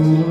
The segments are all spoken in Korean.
거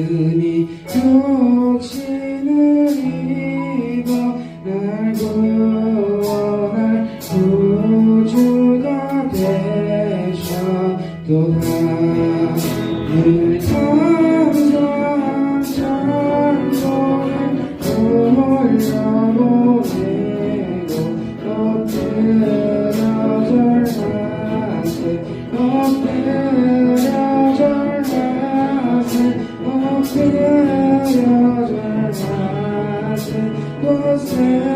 말씀이 육 Você